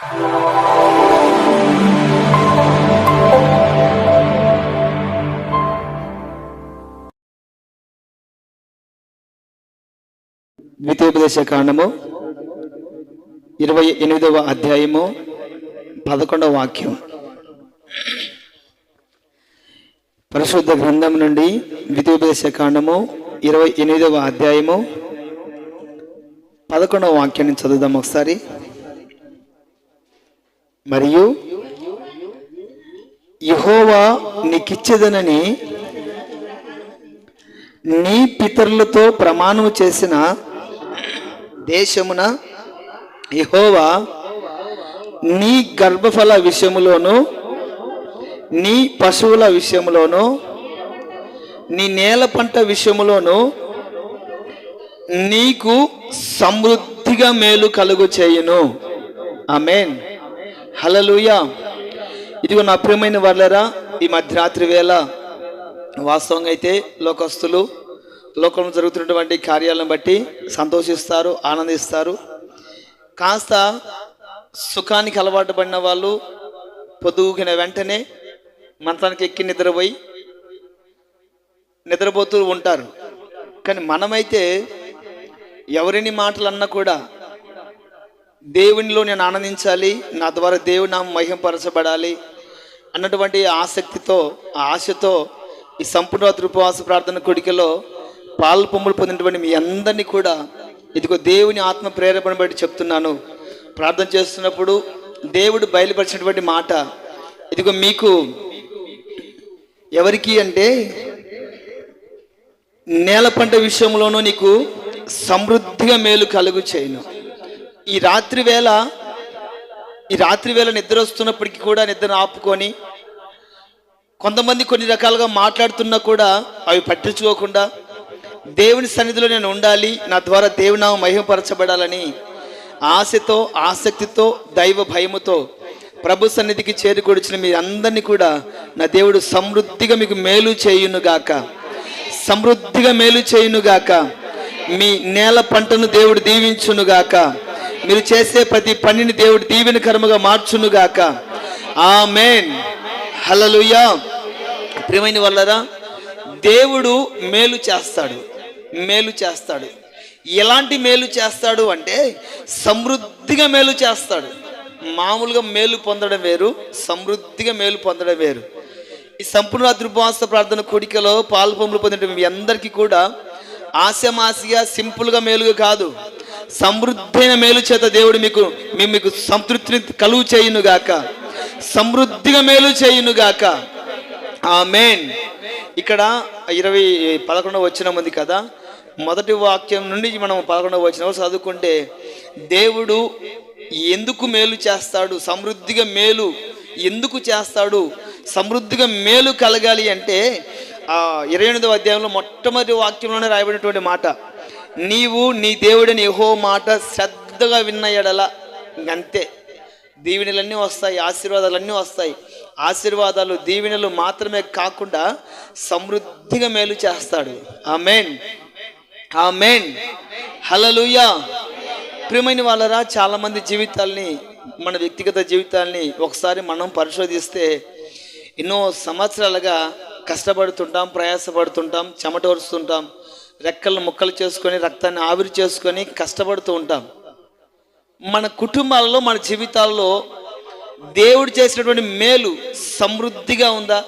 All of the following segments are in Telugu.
ద్వితీయోపదేశ కాండము ఇరవై ఎనిమిదవ అధ్యాయము పదకొండవ వాక్యం. పరిశుద్ధ గ్రంథం నుండి ద్వితీయోపదేశ కాండము ఇరవై ఎనిమిదవ అధ్యాయము పదకొండవ వాక్యాన్ని చదువుదాం ఒకసారి. మరియు యహోవా నీకిచ్చేదనని నీ పితరులతో ప్రమాణం చేసిన దేశమున యహోవా నీ గర్భఫల విషయములోను నీ పశువుల విషయములోను నీ నేల పంట విషయములోను నీకు సమృద్ధిగా మేలు కలుగు చేయును. ఆమెన్. హలలుయ ఇదిగో నా ప్రియమైన వాళ్ళరా ఈ మధ్యరాత్రి వేళ వాస్తవంగా అయితే లోకస్తులు లోకంలో జరుగుతున్నటువంటి కార్యాలను బట్టి సంతోషిస్తారు ఆనందిస్తారు. కాస్త సుఖానికి అలవాటు పడిన వాళ్ళు పొదుగుకిన వెంటనే మంత్రానికి ఎక్కి నిద్రపోయి నిద్రపోతూ ఉంటారు. కానీ మనమైతే ఎవరిని మాటలు అన్నా కూడా దేవునిలో నేను ఆనందించాలి నా ద్వారా దేవుని నా మహింపరచబడాలి అన్నటువంటి ఆసక్తితో ఆ ఆశతో ఈ సంపూర్ణ ఉపవాస ప్రార్థన కొడికలో పాలు పొమ్ములు పొందినటువంటి మీ అందరినీ కూడా ఇదిగో దేవుని ఆత్మ ప్రేరేపణ బట్టి చెప్తున్నాను. ప్రార్థన చేస్తున్నప్పుడు దేవుడు బయలుపరిచినటువంటి మాట ఇదిగో మీకు ఎవరికి అంటే నేల పంట విషయంలోనూ నీకు సమృద్ధిగా మేలు కలుగు చేయను. ఈ రాత్రి వేళ ఈ రాత్రి వేళ నిద్ర వస్తున్నప్పటికీ కూడా నిద్రను ఆపుకొని కొంతమంది కొన్ని రకాలుగా మాట్లాడుతున్నా కూడా అవి పట్టించుకోకుండా దేవుని సన్నిధిలో నేను ఉండాలి నా ద్వారా దేవునామం మహిమపరచబడాలని ఆశతో ఆసక్తితో దైవ భయముతో ప్రభు సన్నిధికి చేరుకొడిచిన మీ అందరినీ కూడా నా దేవుడు సమృద్ధిగా మీకు మేలు చేయునుగాక. సమృద్ధిగా మేలు చేయునుగాక. మీ నేల పంటను దేవుడు దీవించునుగాక. మీరు చేసే ప్రతి పనిని దేవుడు దీవెన కర్మగా మార్చునుగాక. ఆ మేన్ హలలుయా ప్రియమైన వల్లరా దేవుడు మేలు చేస్తాడు మేలు చేస్తాడు. ఎలాంటి మేలు చేస్తాడు అంటే సమృద్ధిగా మేలు చేస్తాడు. మామూలుగా మేలు పొందడం వేరు సమృద్ధిగా మేలు పొందడం వేరు. ఈ సంపూర్ణ ధృపవాస ప్రార్థన కోడికలో పాలు పొందడం మీ అందరికీ కూడా ఆశమాసిగా సింపుల్గా మేలుగా కాదు. సమృద్ధైన మేలు చేత దేవుడు మీకు మేము మీకు సంతృప్తిని కలుగు చేయునుగాక సమృద్ధిగా మేలు చేయునుగాక మెయిన్ ఇక్కడ ఇరవై పదకొండవ వచ్చిన ఉంది కదా. మొదటి వాక్యం నుండి మనం పదకొండవ వచ్చిన చదువుకుంటే దేవుడు ఎందుకు మేలు చేస్తాడు? సమృద్ధిగా మేలు ఎందుకు చేస్తాడు? సమృద్ధిగా మేలు కలగాలి అంటే ఆ ఇరవై ఎనిమిదవ అధ్యాయంలో మొట్టమొదటి వాక్యంలోనే రాయబడినటువంటి మాట. నీవు నీ దేవుడిని యహో మాట శ్రద్ధగా విన్న ఎడల అంతే దీవెనలన్నీ వస్తాయి ఆశీర్వాదాలన్నీ వస్తాయి. ఆశీర్వాదాలు దీవెనలు మాత్రమే కాకుండా సమృద్ధిగా మేలు చేస్తాడు. ఆ మెయిన్ ఆ మెయిన్ హలలుయా ప్రియమైన వాళ్ళరా చాలామంది జీవితాల్ని మన వ్యక్తిగత జీవితాల్ని ఒకసారి మనం పరిశోధిస్తే ఎన్నో సంవత్సరాలుగా కష్టపడుతుంటాం ప్రయాసపడుతుంటాం చెమటోరుస్తుంటాం రెక్కలు ముక్కలు చేసుకొని రక్తాన్ని ఆవిరి చేసుకొని కష్టపడుతూ ఉంటాం. మన కుటుంబాలలో మన జీవితాల్లో దేవుడు చేసినటువంటి మేలు సమృద్ధిగా ఉందా?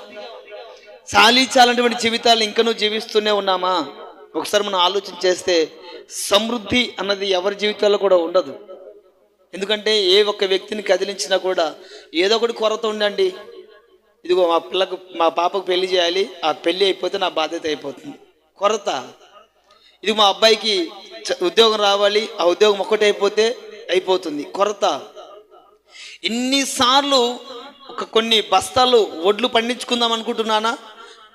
చాలీచాలన్నటువంటి జీవితాలు ఇంకనూ జీవిస్తూనే ఉన్నామా? ఒకసారి మనం ఆలోచన చేస్తే సమృద్ధి అన్నది ఎవరి జీవితాల్లో కూడా ఉండదు. ఎందుకంటే ఏ ఒక్క వ్యక్తిని కదిలించినా కూడా ఏదో ఒకటి కొరత ఉండండి ఇదిగో మా పిల్లకు మా పాపకు పెళ్ళి చేయాలి. ఆ పెళ్ళి అయిపోతే నా బాధ్యత అయిపోతుంది. కొరత. ఇది మా అబ్బాయికి ఉద్యోగం రావాలి ఆ ఉద్యోగం ఒక్కటి అయిపోతే అయిపోతుంది. కొరత. ఇన్నిసార్లు ఒక కొన్ని బస్తాలు ఒడ్లు పండించుకుందాం అనుకుంటున్నానా?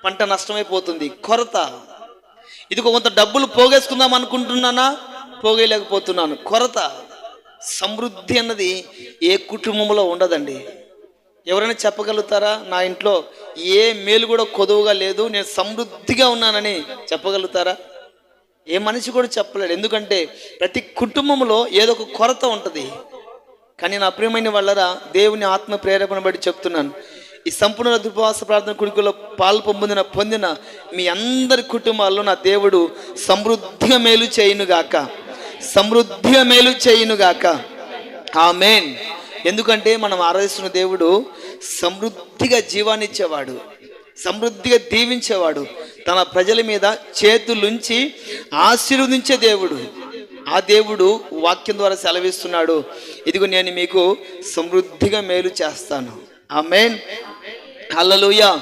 పంట నష్టమైపోతుంది. కొరత. ఇది కొంత డబ్బులు పోగేసుకుందాం అనుకుంటున్నానా? పోగేయలేకపోతున్నాను. కొరత. సమృద్ధి అన్నది ఏ కుటుంబంలో ఉండదండి. ఎవరైనా చెప్పగలుగుతారా? నా ఇంట్లో ఏ మేలు కూడా కొదువుగా లేదు. నేను సమృద్ధిగా ఉన్నానని చెప్పగలుగుతారా? ఏ మనిషి కూడా చెప్పలేడు. ఎందుకంటే ప్రతి కుటుంబంలో ఏదో ఒక కొరత ఉంటుంది. కానీ నా ప్రియమైన వాళ్ళరా దేవుని ఆత్మ ప్రేరేపణ బట్టి చెప్తున్నాను. ఈ సంపూర్ణ దుర్వాస ప్రార్థన కుడికలో పాలు పొందిన పొందిన మీ అందరి కుటుంబాల్లో నా దేవుడు సమృద్ధిగా మేలు చేయునుగాక సమృద్ధిగా మేలు చేయునుగాక ఆమెన్. ఎందుకంటే మనం ఆరాధిస్తున్న దేవుడు సమృద్ధిగా జీవాన్ని ఇచ్చేవాడు సమృద్ధిగా దీవించేవాడు. తన ప్రజల మీద చేతులుంచి ఆశీర్వదించే దేవుడు. ఆ దేవుడు వాక్యం ద్వారా సెలవిస్తున్నాడు. ఇదిగో నేను మీకు సమృద్ధిగా మేలు చేస్తాను. ఆ మెయిన్ హల్లెలూయ.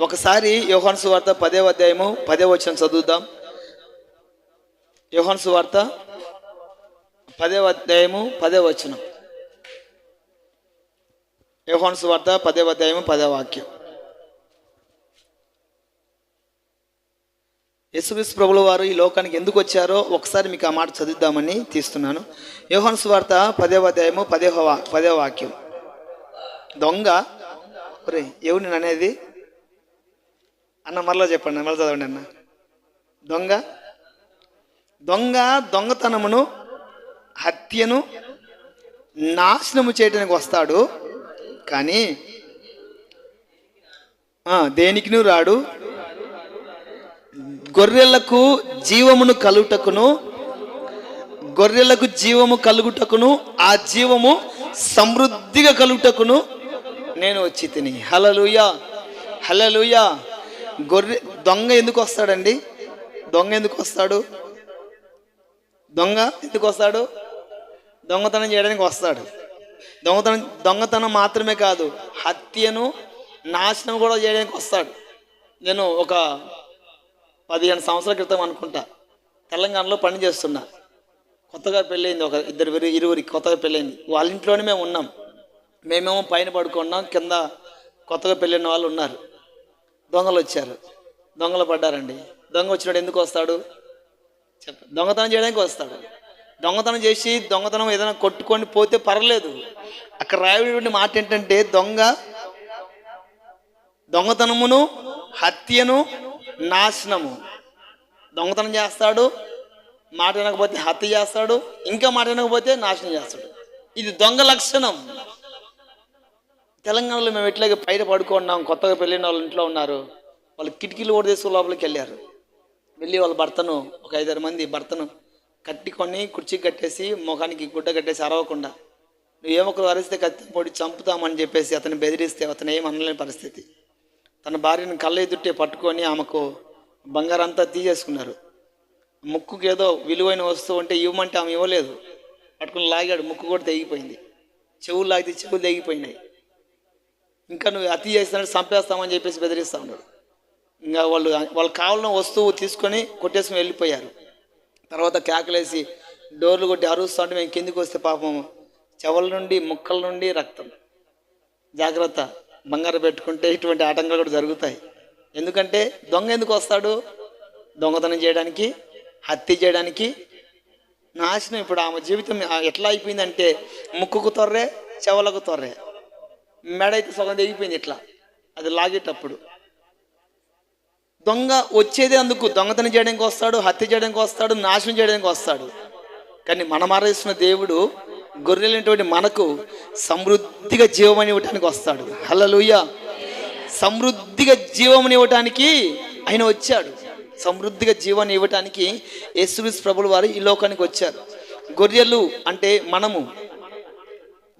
ఒకసారి యోహాను సువార్త పదే అధ్యాయము పదే వచ్చిన చదువుదాం. యోహాను సువార్త పదే అధ్యాయము పదే వచనం. యోహాను సువార్త పదే అధ్యాయము పదే వాక్యం. యేసుక్రీస్తు ప్రభుల వారు ఈ లోకానికి ఎందుకు వచ్చారో ఒకసారి మీకు ఆ మాట చదివిద్దామని తీస్తున్నాను. యోహన్ సువార్త పదే అధ్యాయము పదే పదే వాక్యం. దొంగ ఒరే ఎవరిని అనేది అన్న మరలా చెప్పండి మరలా చదవండి అన్న. దొంగ? దొంగ దొంగతనమును హత్యను నాశనము చేయడానికి వస్తాడు. కానీ దేనికినూ రాడు గొర్రెలకు జీవమును కలుగుటకును గొర్రెలకు జీవము కలుగుటకును ఆ జీవము సమృద్ధిగా కలుగుటకును నేను వచ్చి తిని. హలలుయ హలలుయ గొర్రె దొంగ ఎందుకు వస్తాడండి? దొంగ ఎందుకు వస్తాడు? దొంగ ఎందుకు వస్తాడు? దొంగతనం చేయడానికి వస్తాడు. దొంగతనం దొంగతనం మాత్రమే కాదు హత్యను నాశనం కూడా చేయడానికి వస్తాడు. నేను ఒక పదిహేను సంవత్సరాల క్రితం అనుకుంటా. తెలంగాణలో పని చేస్తున్నా. కొత్తగా పెళ్ళైంది ఒక ఇద్దరు ఇరువురికి కొత్తగా పెళ్ళైంది. వాళ్ళ ఇంట్లోనే మేము ఉన్నాం. మేమేమో పైన పడుకున్నాం కింద కొత్తగా పెళ్ళిన వాళ్ళు ఉన్నారు. దొంగలు వచ్చారు. దొంగలు పడ్డారండి. దొంగ వచ్చినాడు ఎందుకు వస్తాడు? చెప్ప దొంగతనం చేయడానికి వస్తాడు. దొంగతనం చేసి దొంగతనం ఏదైనా కొట్టుకొని పోతే పర్లేదు అక్కడ రాయబడిన మాట ఏంటంటే దొంగ దొంగతనమును హత్యను నాశనము. దొంగతనం చేస్తాడు మాట వినకపోతే హత్య చేస్తాడు ఇంకా మాట వినకపోతే నాశనం చేస్తాడు. ఇది దొంగ లక్షణం. తెలంగాణలో మేము ఎట్లాగే బయట పడుకున్నాం కొత్తగా పెళ్ళిన వాళ్ళు ఇంట్లో ఉన్నారు. వాళ్ళు కిటికీలు కూడా తీసుకుని లోపలికి వెళ్ళారు. వెళ్ళి వాళ్ళ భర్తను ఒక ఐదారు మంది భర్తను కట్టుకొని కుర్చీకి కట్టేసి ముఖానికి గుడ్డ కట్టేసి అరవకుండా నువ్వేమొకరు అరిస్తే కత్తి పొడి చంపుతామని చెప్పేసి అతను బెదిరిస్తే అతను ఏం అనలేని పరిస్థితి. తన భార్యను కళ్ళ పట్టుకొని ఆమెకు బంగారం అంతా తీసేసుకున్నారు. ముక్కుకి ఏదో విలువైన వస్తువు ఉంటే ఇవ్వమంటే ఆమె ఇవ్వలేదు. పట్టుకుని లాగాడు ముక్కు కూడా తెగిపోయింది. చెవులు లాగితే చెవులు తెగిపోయినాయి. ఇంకా నువ్వు అతి చేస్తానంటే చంపేస్తామని చెప్పేసి బెదిరిస్తా ఉన్నాడు. ఇంకా వాళ్ళు వాళ్ళు కావాలన్న వస్తువు తీసుకొని కొట్టేసుకుని వెళ్ళిపోయారు. తర్వాత కేకలేసి డోర్లు కొట్టి అరుస్తూ ఉంటే మేము కిందికి వస్తే పాపం చెవుల నుండి ముక్కల నుండి రక్తం. జాగ్రత్త. బంగారం పెట్టుకుంటే ఇటువంటి ఆటంకాలు కూడా జరుగుతాయి. ఎందుకంటే దొంగ ఎందుకు వస్తాడు? దొంగతనం చేయడానికి హత్య చేయడానికి. నాశనం ఇప్పుడు ఆమె జీవితం ఎట్లా అయిపోయిందంటే ముక్కుకు తొర్రే చెవులకు తొర్రే. మెడ అయితే సగం తెగిపోయింది ఇట్లా. అది లాగేటప్పుడు. దొంగ వచ్చేదే అందుకు. దొంగతనం చేయడానికి వస్తాడు హత్య చేయడానికి వస్తాడు నాశనం చేయడానికి వస్తాడు. కానీ మనమారేసిన దేవుడు గొర్రెలైనటువంటి మనకు సమృద్ధిగా జీవమని ఇవ్వటానికి వస్తాడు. హల్లెలూయ. సమృద్ధిగా జీవమని ఇవ్వటానికి ఆయన వచ్చాడు. సమృద్ధిగా జీవాన్ని ఇవ్వటానికి యేసుక్రీస్తు ప్రభులు వారు ఈ లోకానికి వచ్చారు. గొర్రెలు అంటే మనము.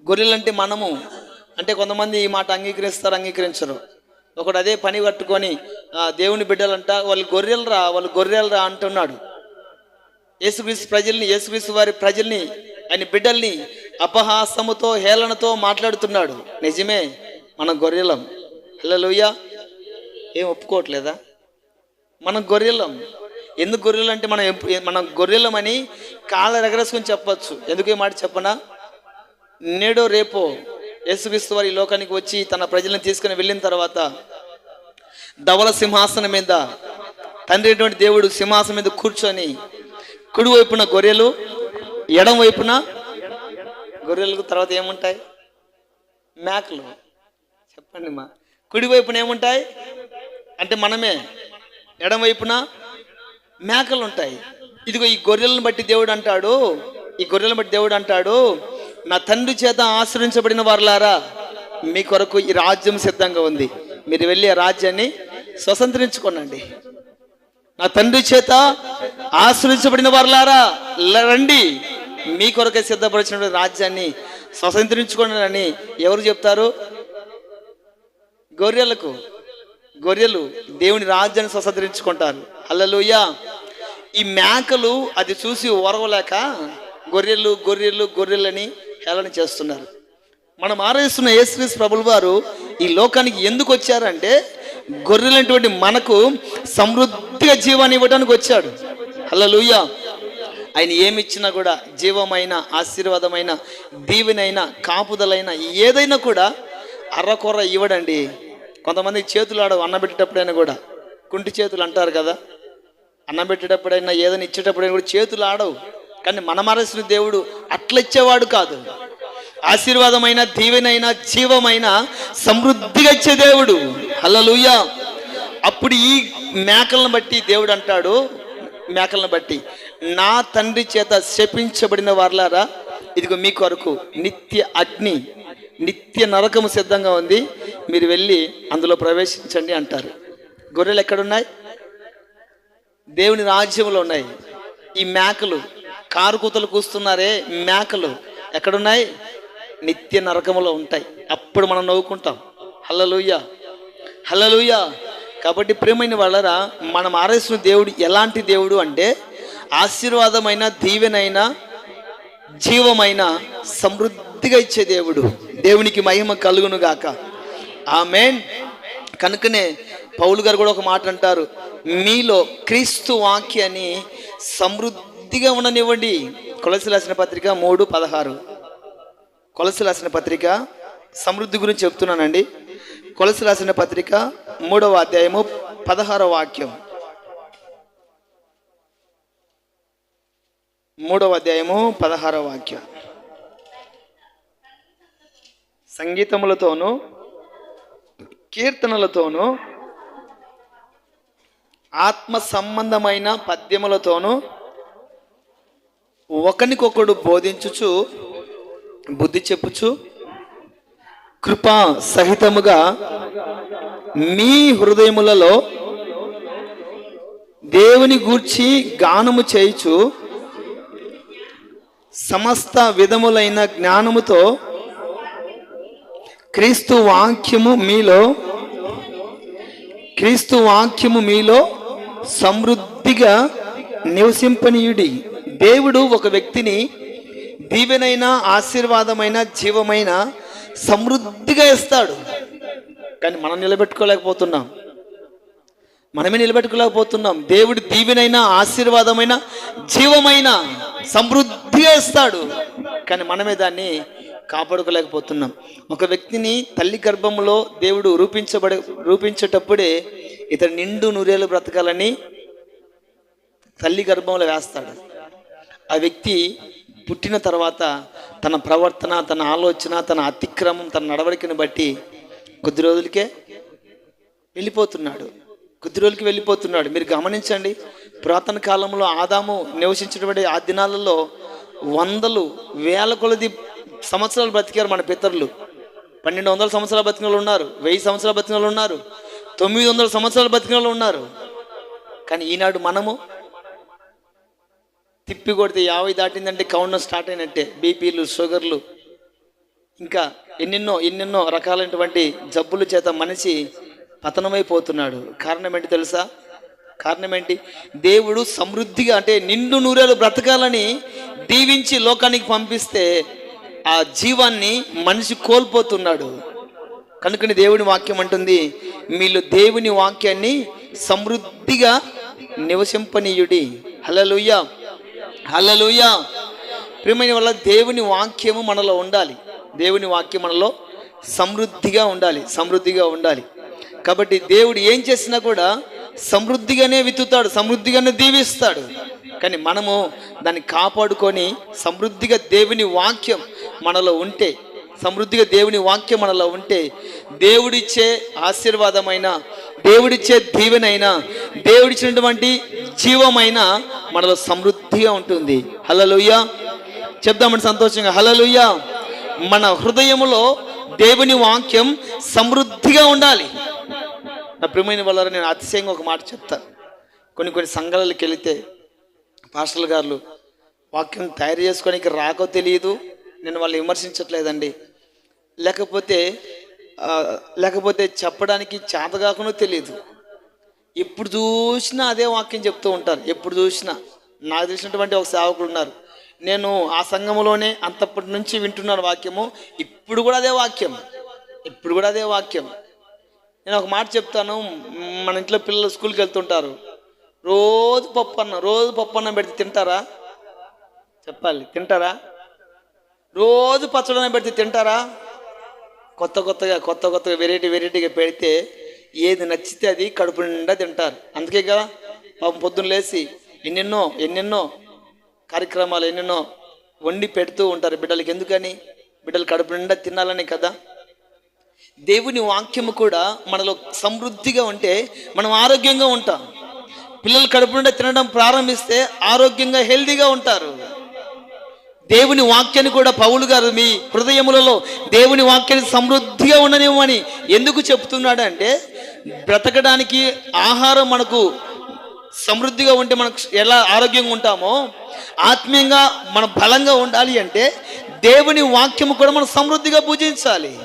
గొర్రెలు అంటే మనము. అంటే కొంతమంది ఈ మాట అంగీకరిస్తారు అంగీకరించరు. ఒకడు అదే పని కట్టుకొని దేవుని బిడ్డలంట వాళ్ళు గొర్రెలు రా వాళ్ళు గొర్రెలు రా అంటున్నాడు యేసుక్రీస్తు ప్రజల్ని యేసుక్రీస్తు వారి ప్రజల్ని ఆయన బిడ్డల్ని అపహాసముతో హేళనతో మాట్లాడుతున్నాడు. నిజమే మన గొర్రెలం. హల్లెలూయ. ఏం ఒప్పుకోవట్లేదా? మనం గొర్రెలం. ఎందుకు గొర్రెలు అంటే మనం ఎప్పు- మనం గొర్రెలమని కాళ్ళ ఎగరేసుకొని చెప్పచ్చు. ఎందుకు ఈ మాట చెప్పనా? నేడో రేపో యేసుక్రీస్తు వారి లోకానికి వచ్చి తన ప్రజలను తీసుకుని వెళ్ళిన తర్వాత ధవల సింహాసనం మీద తండ్రి దేవుడు సింహాసనం మీద కూర్చొని కుడివైపున గొర్రెలు ఎడం వైపున గొర్రెలకు తర్వాత ఏముంటాయి? మేకలు. చెప్పండి మా. కుడి వైపున ఏముంటాయి? అంటే మనమే. ఎడం వైపున మేకలు ఉంటాయి. ఇదిగో ఈ గొర్రెలను బట్టి దేవుడు అంటాడు. ఈ గొర్రెలను బట్టి దేవుడు అంటాడు నా తండ్రి చేత ఆశ్రయించబడిన వారులారా మీ కొరకు ఈ రాజ్యం సిద్ధంగా ఉంది. మీరు వెళ్ళి ఆ రాజ్యాన్ని స్వతంత్రించుకోనండి. నా తండ్రి చేత ఆశ్రయించబడిన వారులారా రండి. మీ కొరకే సిద్ధపరిచిన రాజ్యాన్ని స్వతంత్రించుకోండి ఎవరు చెప్తారు? గొర్రెలకు. గొర్రెలు దేవుని రాజ్యాన్ని స్వతంత్రించుకుంటారు. అల్లలోయ ఈ మేకలు అది చూసి ఓరవలేక గొర్రెలు గొర్రెలు గొర్రెలని హేళన చేస్తున్నారు. మనం ఆరాధిస్తున్న యేసుక్రీస్ ప్రభుల వారు ఈ లోకానికి ఎందుకు వచ్చారంటే గొర్రెలటువంటి మనకు సమృద్ధిగా జీవాన్ని ఇవ్వడానికి వచ్చాడు. హల్లెలూయ. ఆయన ఏమిచ్చినా కూడా జీవమైన ఆశీర్వాదమైన దీవెనైన కాపుదలైన ఏదైనా కూడా అర్రకొర్ర ఇవ్వడండి. కొంతమంది చేతులు ఆడవు అన్నబెట్టేటప్పుడైనా కూడా కుంటి చేతులు అంటారు కదా. అన్నం పెట్టేటప్పుడైనా ఏదైనా ఇచ్చేటప్పుడైనా కూడా చేతులు ఆడవు. కానీ మనమరసిన దేవుడు అట్లా ఇచ్చేవాడు కాదు. ఆశీర్వాదమైన దీవెనైన జీవమైన సమృద్ధిగా ఇచ్చే దేవుడు. హల్లెలూయా. అప్పుడు ఈ మేకలను బట్టి దేవుడు అంటాడు. మేకలను బట్టి. నా తండ్రి చేత శపించబడిన వార్లారా ఇదిగో మీ కొరకు నిత్య అగ్ని నిత్య నరకము సిద్ధంగా ఉంది. మీరు వెళ్ళి అందులో ప్రవేశించండి అంటారు. గొర్రెలు ఎక్కడున్నాయి? దేవుని రాజ్యంలో ఉన్నాయి. ఈ మేకలు కారు కూతలు కూస్తున్నారే మేకలు ఎక్కడున్నాయి? నిత్య నరకములో ఉంటాయి. అప్పుడు మనం నవ్వుకుంటాం. హల్లలుయ్య హల్లలుయ్య కాబట్టి ప్రేమైన వాళ్ళరా మనం ఆరేసిన దేవుడు ఎలాంటి దేవుడు అంటే ఆశీర్వాదమైన దీవెనైన జీవమైన సమృద్ధిగా ఇచ్చే దేవుడు. దేవునికి మహిమ కలుగును గాక ఆమెన్. కనుకనే పౌలు గారు కూడా ఒక మాట అంటారు. మీలో క్రీస్తు వాక్యాన్ని సమృద్ధిగా ఉండనివ్వండి. కొలసి రాసిన పత్రిక మూడు పదహారు. కొలసి రాసిన పత్రిక సమృద్ధి గురించి చెప్తున్నానండి. కొలసి రాసిన పత్రిక మూడవ అధ్యాయము పదహారవ వాక్యం. మూడవ అధ్యాయము పదహారవ వాక్యం. సంగీతములతోనూ కీర్తనలతోనూ ఆత్మ సంబంధమైన పద్యములతోనూ ఒకనికొకడు బోధించుచు బుద్ధి చెప్పుచు కృపా సహితముగా మీ హృదయములలో దేవుని గూర్చి గానము చేయుచు సమస్త విధములైన జ్ఞానముతో క్రీస్తు వాక్యము మీలో క్రీస్తు వాక్యము మీలో సమృద్ధిగా నివసింపనీయుడి. దేవుడు ఒక వ్యక్తిని దీవెనైన ఆశీర్వాదమైన జీవమైన సమృద్ధిగా ఇస్తాడు. కానీ మనం నిలబెట్టుకోలేకపోతున్నాం. మనమే నిలబెట్టుకోలేకపోతున్నాం. దేవుడి దీవెనైనా ఆశీర్వాదమైన జీవమైన సమృద్ధిగా ఇస్తాడు. కానీ మనమే దాన్ని కాపాడుకోలేకపోతున్నాం. ఒక వ్యక్తిని తల్లి గర్భంలో దేవుడు రూపించబడే రూపించేటప్పుడే ఇతడు నిండు నూరేళ్ళు బ్రతకాలని తల్లి గర్భంలో వేస్తాడు. ఆ వ్యక్తి పుట్టిన తర్వాత తన ప్రవర్తన తన ఆలోచన తన అతిక్రమం తన నడవడికను బట్టి కొద్ది రోజులకే వెళ్ళిపోతున్నాడు. కొద్ది రోజులకి వెళ్ళిపోతున్నాడు. మీరు గమనించండి పురాతన కాలంలో ఆదాము నివసించినటువంటి ఆ దినాలలో వందలు వేల కొలది సంవత్సరాలు బ్రతికారు మన పితరులు. పన్నెండు వందల సంవత్సరాల బతికిన వాళ్ళు ఉన్నారు వెయ్యి సంవత్సరాల బతికిన ఉన్నారు తొమ్మిది వందల సంవత్సరాల బతికిన వాళ్ళు ఉన్నారు. కానీ ఈనాడు మనము తిప్పి కొడితే యాభై దాటిందంటే కౌంటర్ స్టార్ట్ అయినట్టే. బీపీలు షుగర్లు ఇంకా ఎన్నెన్నో ఎన్నెన్నో రకాలైనటువంటి జబ్బుల చేత మనిషి పతనమైపోతున్నాడు. కారణం ఏంటి తెలుసా? కారణం ఏంటి? దేవుడు సమృద్ధిగా అంటే నిండు నూరేలు బ్రతకాలని దీవించి లోకానికి పంపిస్తే ఆ జీవాన్ని మనిషి కోల్పోతున్నాడు. కనుకని దేవుని వాక్యం అంటుంది మీరు దేవుని వాక్యాన్ని సమృద్ధిగా నివసింపనీయుడి. హలలుయ్య హలలుయ్య ప్రియమైన వల్ల దేవుని వాక్యము మనలో ఉండాలి. దేవుని వాక్యం మనలో సమృద్ధిగా ఉండాలి. సమృద్ధిగా ఉండాలి. కాబట్టి దేవుడు ఏం చేసినా కూడా సమృద్ధిగానే విత్తుతాడు సమృద్ధిగానే దీవిస్తాడు. కానీ మనము దాన్ని కాపాడుకొని సమృద్ధిగా దేవుని వాక్యం మనలో ఉంటే సమృద్ధిగా దేవుని వాక్యం మనలో ఉంటే దేవుడిచ్చే ఆశీర్వాదమైన దేవుడిచ్చే దీవెనైన దేవుడిచ్చినటువంటి జీవమైన మనలో సమృద్ధిగా ఉంటుంది. హలలుయ్య చెప్దామని సంతోషంగా హలలుయ్య మన హృదయంలో దేవుని వాక్యం సమృద్ధిగా ఉండాలి. నా ప్రియమైన వాళ్ళారా నేను అతిశయంగా ఒక మాట చెప్తా. కొన్ని కొన్ని సంఘాలకి వెళితే పాస్టర్ల గారు వాక్యం తయారు చేసుకోవడానికి రాకో తెలియదు నేను వాళ్ళని విమర్శించట్లేదండి. లేకపోతే లేకపోతే చెప్పడానికి చేతగాకుండా తెలియదు ఎప్పుడు చూసినా అదే వాక్యం చెప్తూ ఉంటారు. ఎప్పుడు చూసినా. నాకు తెలిసినటువంటి ఒక సేవకుడు ఉన్నారు. నేను ఆ సంఘంలోనే అంతప్పటి నుంచి వింటున్నాను వాక్యము. ఇప్పుడు కూడా అదే వాక్యం. ఇప్పుడు కూడా అదే వాక్యం. నేను ఒక మాట చెప్తాను. మన ఇంట్లో పిల్లలు స్కూల్కి వెళ్తుంటారు. రోజు పప్పు అన్నం రోజు పప్పు అన్నం పెడితే తింటారా? చెప్పాలి. తింటారా? రోజు పచ్చడన పెడితే తింటారా? కొత్త కొత్తగా కొత్త కొత్తగా వెరైటీ వెరైటీగా పెడితే ఏది నచ్చితే అది కడుపు నిండా తింటారు. అందుకే కదా పాపం పొద్దున్న లేచి ఎన్నెన్నో ఎన్నెన్నో కార్యక్రమాలు ఎన్నెన్నో వండి పెడుతూ ఉంటారు బిడ్డలకి. ఎందుకని? బిడ్డలు కడుపు నిండా తినాలని కదా? దేవుని వాక్యము కూడా మనలో సమృద్ధిగా ఉంటే మనం ఆరోగ్యంగా ఉంటాం. పిల్లలు కడుపు నిండా తినడం ప్రారంభిస్తే ఆరోగ్యంగా హెల్దీగా ఉంటారు. దేవుని వాక్యాన్ని కూడా పౌలు గారు మీ హృదయములలో దేవుని వాక్యాన్ని సమృద్ధిగా ఉండనివ్వమని ఎందుకు చెప్తున్నాడు అంటే బ్రతకడానికి ఆహారం మనకు సమృద్ధిగా ఉంటే మనకు ఎలా ఆరోగ్యంగా ఉంటామో ఆత్మీయంగా మనం బలంగా ఉండాలి అంటే దేవుని వాక్యము కూడా మనం సమృద్ధిగా పూజించాలి.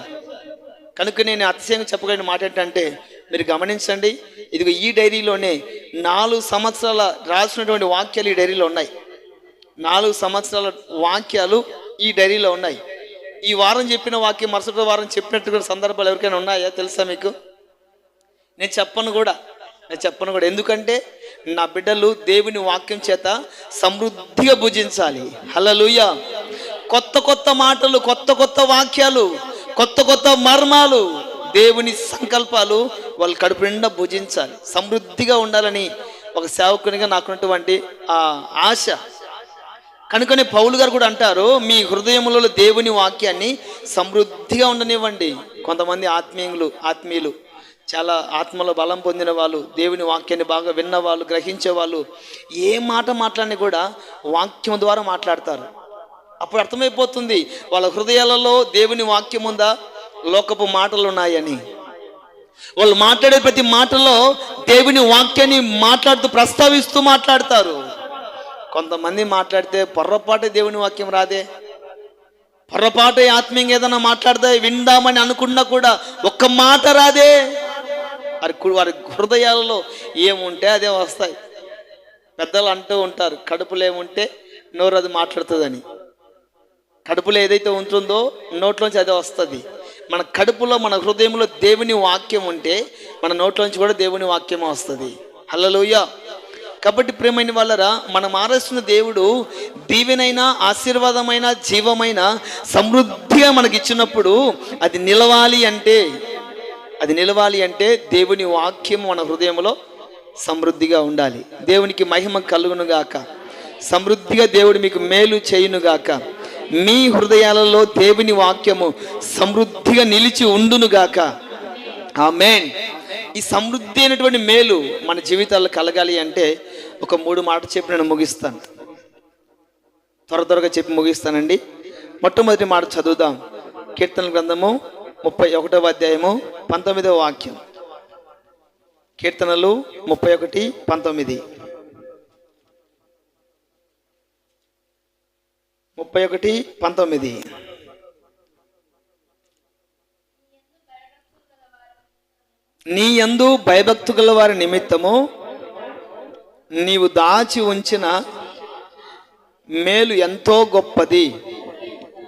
కనుక నేను అతిశయంగా చెప్పగలిగిన మాట ఏంటంటే మీరు గమనించండి ఇదిగో ఈ డైరీలోనే నాలుగు సంవత్సరాల రాసినటువంటి వాక్యాలు ఈ డైరీలో ఉన్నాయి. నాలుగు సంవత్సరాల వాక్యాలు ఈ డైరీలో ఉన్నాయి. ఈ వారం చెప్పిన వాక్యం మరుసటి వారం చెప్పినట్టు కూడా సందర్భాలు ఎవరికైనా ఉన్నాయా తెలుసా మీకు? నేను చెప్పను కూడా. నేను చెప్పను కూడా. ఎందుకంటే నా బిడ్డలు దేవుని వాక్యం చేత సమృద్ధిగా భుజించాలి. హలలుయ కొత్త కొత్త మాటలు కొత్త కొత్త వాక్యాలు కొత్త కొత్త మర్మాలు దేవుని సంకల్పాలు వాళ్ళు కడుపు నిండా భుజించాలి సమృద్ధిగా ఉండాలని ఒక సేవకునిగా నాకున్నటువంటి ఆ ఆశ. కనుకనే పౌలు గారు కూడా అంటారు మీ హృదయములలో దేవుని వాక్యాన్ని సమృద్ధిగా ఉండనివ్వండి. కొంతమంది ఆత్మీయులు ఆత్మీయులు చాలా ఆత్మలో బలం పొందిన వాళ్ళు దేవుని వాక్యాన్ని బాగా విన్నవాళ్ళు గ్రహించేవాళ్ళు గ్రహించే వాళ్ళు ఏ మాట మాట్లాడినా కూడా వాక్యం ద్వారా మాట్లాడతారు. అప్పుడు అర్థమైపోతుంది వాళ్ళ హృదయాలలో దేవుని వాక్యం ఉందా? లోకపు మాటలు ఉన్నాయని వాళ్ళు మాట్లాడే ప్రతి మాటలో దేవుని వాక్యాన్ని మాట్లాడుతూ ప్రస్తావిస్తూ మాట్లాడతారు. కొంతమంది మాట్లాడితే పొర్రపాటే దేవుని వాక్యం రాదే. పొర్రపాటే ఆత్మీయంగా ఏదైనా మాట్లాడితే విందామని అనుకున్నా కూడా ఒక్క మాట రాదే. వారి కు- వారి హృదయాలలో ఏముంటే అదే వస్తాయి. పెద్దలు అంటూ ఉంటారు కడుపులో ఏముంటే నోరు అది మాట్లాడుతుందని. కడుపులో ఏదైతే ఉంటుందో నోట్లోంచి అదే వస్తుంది. మన కడుపులో మన హృదయంలో దేవుని వాక్యం ఉంటే మన నోట్లోంచి కూడా దేవుని వాక్యం వస్తుంది. హల్లెలూయా. కాబట్టి ప్రేమైన వాళ్ళరా మనం ఆరాధిస్తున్న దేవుడు దీవెనైన ఆశీర్వాదమైన జీవమైన సమృద్ధిగా మనకి ఇచ్చినప్పుడు అది నిలవాలి అంటే అది నిలవాలి అంటే దేవుని వాక్యం మన హృదయంలో సమృద్ధిగా ఉండాలి. దేవునికి మహిమ కలుగునుగాక. సమృద్ధిగా దేవుడు మీకు మేలు చేయునుగాక. మీ హృదయాలలో దేవుని వాక్యము సమృద్ధిగా నిలిచి ఉండునుగాక. మెయిన్ ఈ సమృద్ధి అయినటువంటి మేలు మన జీవితాల్లో కలగాలి అంటే ఒక మూడు మాట చెప్పి నేను ముగిస్తాను. త్వర త్వరగా చెప్పి ముగిస్తానండి. మొట్టమొదటి మాట చదువుదాం. కీర్తన గ్రంథము ముప్పై ఒకటవ అధ్యాయము పంతొమ్మిదవ వాక్యం. కీర్తనలు ముప్పై ఒకటి పంతొమ్మిది. ముప్పై ఒకటి పంతొమ్మిది. నీ యందు భయభక్తు గల వారి నిమిత్తము నీవు దాచి ఉంచిన మేలు ఎంతో గొప్పది.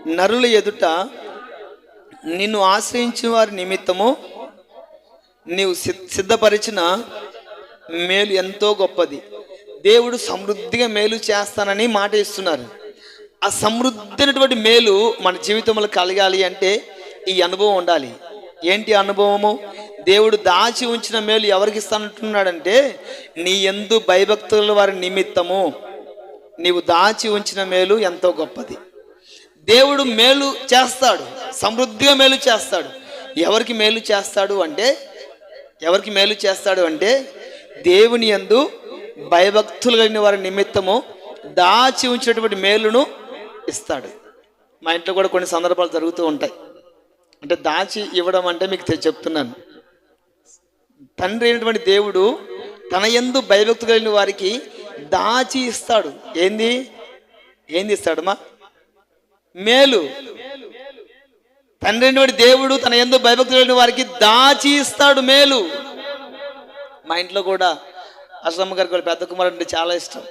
నరుల ఎదుట నిన్ను ఆశ్రయించిన వారి నిమిత్తము నీవు సిద్- సిద్ధపరిచిన మేలు ఎంతో గొప్పది. దేవుడు సమృద్ధిగా మేలు చేస్తానని మాట ఇస్తున్నారు. ఆ సమృద్ధి అయినటువంటి మేలు మన జీవితంలో కలగాలి అంటే ఈ అనుభవం ఉండాలి. ఏంటి అనుభవము? దేవుడు దాచి ఉంచిన మేలు ఎవరికి ఇస్తానంటున్నాడంటే నీ ఎందు భయభక్తుల వారి నిమిత్తము నీవు దాచి ఉంచిన మేలు ఎంతో గొప్పది. దేవుడు మేలు చేస్తాడు సమృద్ధిగా మేలు చేస్తాడు. ఎవరికి మేలు చేస్తాడు అంటే ఎవరికి మేలు చేస్తాడు అంటే దేవుని యందు భయభక్తులు కలిగిన వారి నిమిత్తము దాచి ఉంచినటువంటి మేలును ఇస్తాడు. మా ఇంట్లో కూడా కొన్ని సందర్భాలు జరుగుతూ ఉంటాయి. అంటే దాచి ఇవ్వడం అంటే మీకు చెప్తున్నాను. తండ్రి అయినటువంటి దేవుడు తన ఎందు భయభక్తి కలిగిన వారికి దాచి ఇస్తాడు. ఏంది? ఏంది ఇస్తాడమ్మా? మేలు. తండ్రి అయినటువంటి దేవుడు తన ఎందు భయభక్తి కలిగిన వారికి దాచి ఇస్తాడు మేలు. మా ఇంట్లో కూడా అశ్రమ గారికి పెద్ద కుమారుడు అంటే చాలా ఇష్టం.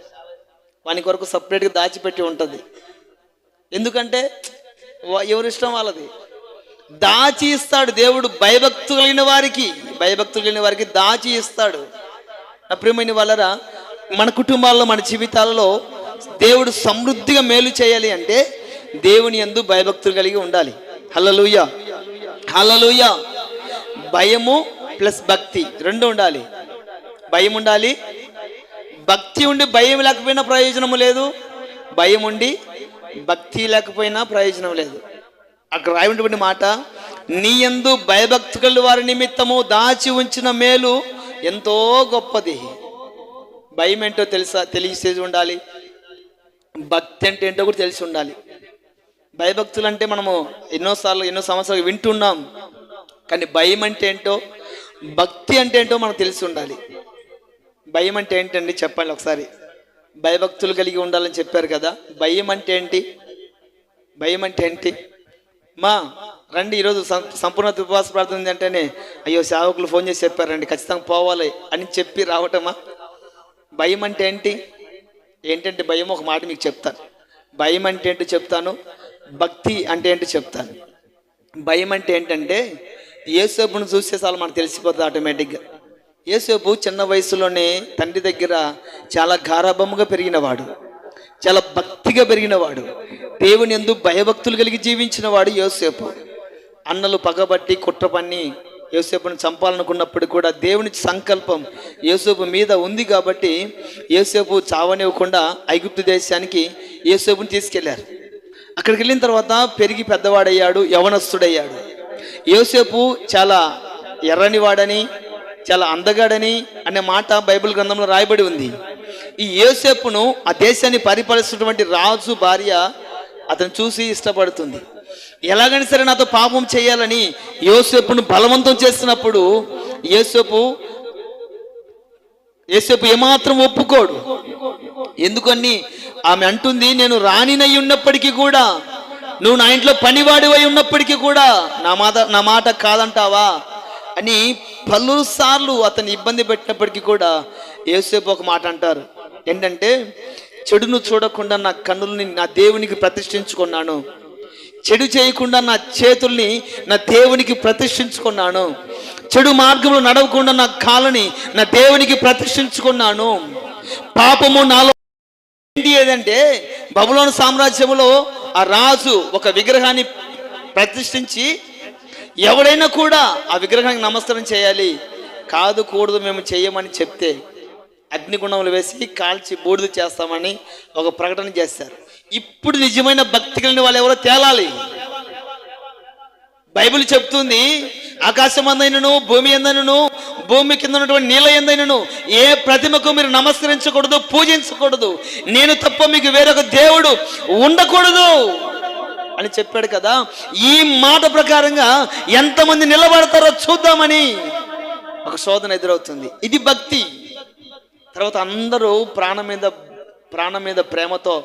వాని కొరకు సపరేట్గా దాచిపెట్టి ఉంటుంది. ఎందుకంటే ఎవరిష్టం ఎవరి ఇష్టం వాళ్ళది? దాచి ఇస్తాడు దేవుడు భయభక్తు కలిగిన వారికి. భయభక్తులు కలిగిన వారికి దాచి ఇస్తాడు. అప్రియమైన వాళ్ళరా మన కుటుంబాల్లో మన జీవితాలలో దేవుడు సమృద్ధిగా మేలు చేయాలి అంటే దేవుని యందు భయభక్తులు కలిగి ఉండాలి. హల్లలుయ. హల్లలుయ. భయము ప్లస్ భక్తి రెండు ఉండాలి. భయం ఉండాలి. భక్తి ఉండి భయం లేకపోయినా ప్రయోజనము లేదు. భయం ఉండి భక్తి లేకపోయినా ప్రయోజనం లేదు. అక్కడ రాయబడిన మాట నీ ఎందు భయభక్తులు వారి నిమిత్తము దాచి ఉంచిన మేలు ఎంతో గొప్పది. భయం ఏంటో తెలుసా? తెలిసేది ఉండాలి. భక్తి అంటే ఏంటో కూడా తెలిసి ఉండాలి. భయభక్తులు అంటే మనము ఎన్నోసార్లు ఎన్నో సంవత్సరాలు వింటున్నాం. కానీ భయం అంటే ఏంటో భక్తి అంటే ఏంటో మనకు తెలిసి ఉండాలి. భయం అంటే ఏంటండి? చెప్పండి ఒకసారి. భయభక్తులు కలిగి ఉండాలని చెప్పారు కదా. భయం అంటే ఏంటి? భయం అంటే ఏంటి? మా రండి ఈరోజు సం- సంపూర్ణ ఉపవాస ప్రార్థన ఉంది అంటేనే అయ్యో సేవకులు ఫోన్ చేసి చెప్పారండి ఖచ్చితంగా పోవాలి అని చెప్పి రావటమా? భయం అంటే ఏంటి? ఏంటంటే భయం ఒక మాట మీకు చెప్తాను. భయం అంటే ఏంటో చెప్తాను? భక్తి అంటే ఏంటో చెప్తాను. భయం అంటే ఏంటంటే యేసోపును చూసే చాలు మనకు తెలిసిపోతుంది ఆటోమేటిక్గా. యేసేపు చిన్న వయసులోనే తండ్రి దగ్గర చాలా గారాభముగా పెరిగినవాడు చాలా భక్తిగా పెరిగినవాడు దేవుని ఎందు భయభక్తులు కలిగి జీవించినవాడు యోసేపు. అన్నలు పగబట్టి కుట్ర పన్ని యోసేపుని చంపాలనుకున్నప్పుడు కూడా దేవుని సంకల్పం యోసేపు మీద ఉంది కాబట్టి యోసేపు చావనివ్వకుండా ఐగుప్తు దేశానికి యోసేపుని తీసుకెళ్ళారు. అక్కడికి వెళ్ళిన తర్వాత పెరిగి పెద్దవాడయ్యాడు యవనస్తుడయ్యాడు. యోసేపు చాలా ఎర్రనివాడని చాలా అందగాడని అనే మాట బైబిల్ గ్రంథంలో రాయబడి ఉంది. ఈ యోసేపును ఆ దేశాన్ని పరిపాలిస్తున్నటువంటి రాజు భార్య అతను చూసి ఇష్టపడుతుంది. ఎలాగైనా సరే నాతో పాపం చేయాలని యోసేపును బలవంతం చేస్తున్నప్పుడు యోసేపు యేసేపు ఏమాత్రం ఒప్పుకోడు. ఎందుకని? ఆమె అంటుంది నేను రాణినై ఉన్నప్పటికీ కూడా నువ్వు నా ఇంట్లో పనివాడివై ఉన్నప్పటికీ కూడా నా మాట నా మాట కాదంటావా? అని పలుసార్లు అతన్ని ఇబ్బంది పెట్టినప్పటికీ కూడా ఏసేపు ఒక మాట అంటారు. ఏంటంటే చెడును చూడకుండా నా కన్నుల్ని నా దేవునికి ప్రతిష్ఠించుకున్నాను. చెడు చేయకుండా నా చేతుల్ని నా దేవునికి ప్రతిష్ఠించుకున్నాను. చెడు మార్గంలో నడవకుండా నా కాలని నా దేవునికి ప్రతిష్ఠించుకున్నాను. పాపము నాలో ఏంటి ఏదంటే బబులోని సామ్రాజ్యంలో ఆ రాజు ఒక విగ్రహాన్ని ప్రతిష్ఠించి ఎవడైనా కూడా ఆ విగ్రహానికి నమస్కారం చేయాలి. కాదు కూడదు మేము చేయమని చెప్తే అగ్నిగుణములు వేసి కాల్చి బూడిద చేస్తామని ఒక ప్రకటన చేస్తారు. ఇప్పుడు నిజమైన భక్తి కలిగిన వాళ్ళు ఎవరో తేలాలి. బైబిల్ చెప్తుంది ఆకాశం అందైనను భూమి ఎందైనను భూమి కింద ఉన్నటువంటి నీళ్ళ ఎందైనను ఏ ప్రతిమకు మీరు నమస్కరించకూడదు పూజించకూడదు. నేను తప్ప మీకు వేరొక దేవుడు ఉండకూడదు. అని చెప్పాడు కదా. ఈ మాట ప్రకారంగా ఎంతమంది నిలబడతారో చూద్దామని ఒక శోధన ఎదురవుతుంది. ఇది భక్తి. తర్వాత అందరూ ప్రాణం మీద ప్రాణం మీద ప్రేమతో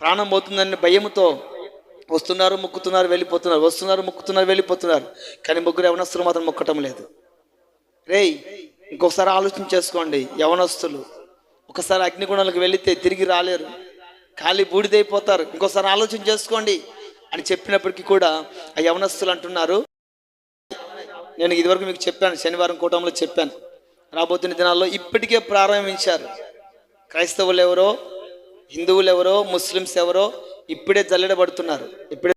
ప్రాణం పోతుందని భయముతో వస్తున్నారు మొక్కుతున్నారు వెళ్ళిపోతున్నారు వస్తున్నారు మొక్కుతున్నారు వెళ్ళిపోతున్నారు. కానీ ముగ్గురు యవనస్తులు మాత్రం మొక్కటం లేదు. రేయ్ ఇంకొకసారి ఆలోచన చేసుకోండి. యవనస్తులు ఒకసారి అగ్నిగుణాలకు వెళితే తిరిగి రాలేరు. ఖాళీ బూడిదైపోతారు. ఇంకోసారి ఆలోచన చేసుకోండి. అని చెప్పినప్పటికీ కూడా ఆ యవనస్తులు అంటున్నారు. నేను ఇదివరకు మీకు చెప్పాను శనివారం కూటంలో చెప్పాను. రాబోతున్న దినాల్లో ఇప్పటికే ప్రారంభించారు. క్రైస్తవులు ఎవరో హిందువులు ఎవరో ముస్లిమ్స్ ఎవరో ఇప్పుడే జల్లెడబడుతున్నారు. ఇప్పుడే